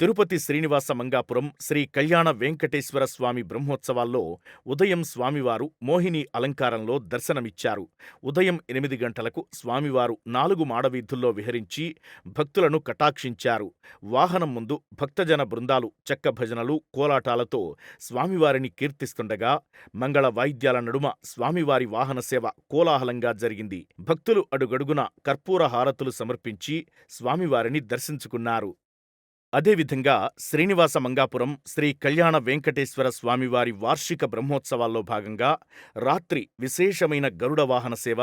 తిరుపతి శ్రీనివాస మంగాపురం శ్రీ కళ్యాణ వెంకటేశ్వర స్వామి బ్రహ్మోత్సవాల్లో ఉదయం స్వామివారు మోహిని అలంకారంలో దర్శనమిచ్చారు. ఉదయం ఎనిమిది గంటలకు స్వామివారు నాలుగు మాడవీధుల్లో విహరించి భక్తులను కటాక్షించారు. వాహనం ముందు భక్తజన బృందాలు చెక్క భజనలు, కోలాటాలతో స్వామివారిని కీర్తిస్తుండగా మంగళ వాయిద్యాల నడుమ స్వామివారి వాహన సేవ కోలాహలంగా జరిగింది. భక్తులు అడుగడుగున కర్పూర హారతులు సమర్పించి స్వామివారిని దర్శించుకున్నారు. అదేవిధంగా శ్రీనివాస మంగాపురం శ్రీ కళ్యాణ వెంకటేశ్వర స్వామివారి వార్షిక బ్రహ్మోత్సవాల్లో భాగంగా రాత్రి విశేషమైన గరుడ వాహన సేవ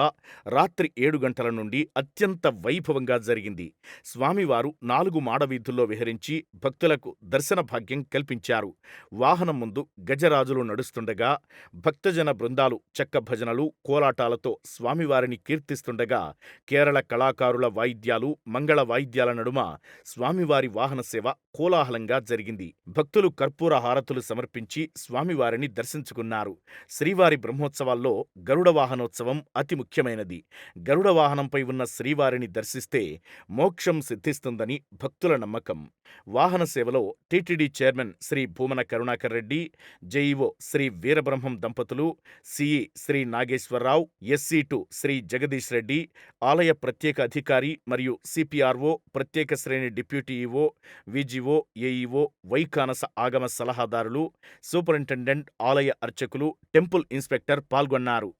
రాత్రి ఏడు గంటల నుండి అత్యంత వైభవంగా జరిగింది. స్వామివారు నాలుగు మాడవీధుల్లో విహరించి భక్తులకు దర్శన భాగ్యం కల్పించారు. వాహనం ముందు గజరాజులు నడుస్తుండగా భక్తజన బృందాలు చెక్క భజనలు, కోలాటాలతో స్వామివారిని కీర్తిస్తుండగా కేరళ కళాకారుల వాయిద్యాలు, మంగళ వాయిద్యాల నడుమ స్వామివారి వాహన సేవ కోలాహలంగా జరిగింది. భక్తులు కర్పూర హారతులు సమర్పించి స్వామివారిని దర్శించుకున్నారు. శ్రీవారి బ్రహ్మోత్సవాల్లో గరుడ వాహనోత్సవం అతి ముఖ్యమైనది. గరుడ వాహనంపై ఉన్న శ్రీవారిని దర్శిస్తే మోక్షం సిద్ధిస్తుందని భక్తుల నమ్మకం. వాహన సేవలో TTD chairman Shri Bhumana Karunakar Reddy, JEO Shri Veerabrahmam దంపతులు, CE Shri Nageswara Rao, SE two Shri Jagadish Reddy, ఆలయ ప్రత్యేక అధికారి మరియు సిపిఆర్ఓ, ప్రత్యేక శ్రేణి deputy EO VGO, AEO, Vaikhanasa Agama సలహాదారులు, సూపరింటెండెంట్, ఆలయ అర్చకులు, టెంపుల్ ఇన్స్పెక్టర్ పాల్గొన్నారు.